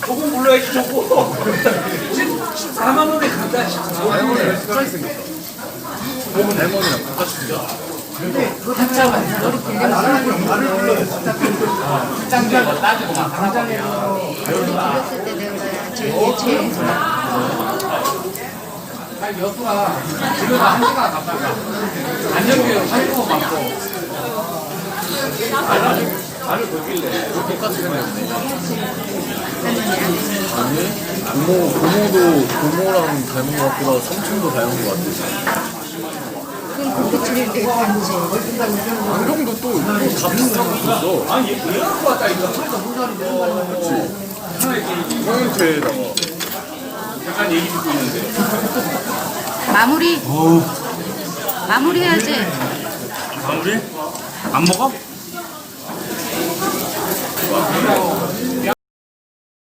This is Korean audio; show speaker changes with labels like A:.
A: 저거 불러야지 저거 14만 원에 간다 14만 원에 하나 보면
B: 어렸을 때 내가
A: 아니 여수가 집에서 한 시간 갔다가 안전교육 살고 받고 나를 보길래
C: 똑같이 생겼네. 아니, 고모, 고모도 고모랑 닮은 것 같기도 하고 삼촌도 닮은 것 같아.
B: 그건 고깃집일 때 단지
C: 안경도 또, 거 있어.
A: 아니 얘 갖고 왔다 이거
C: 형태에다가.
A: 잠깐 얘기 듣고 있는데
B: 마무리 마무리 해야지
A: 마무리? 안 먹어?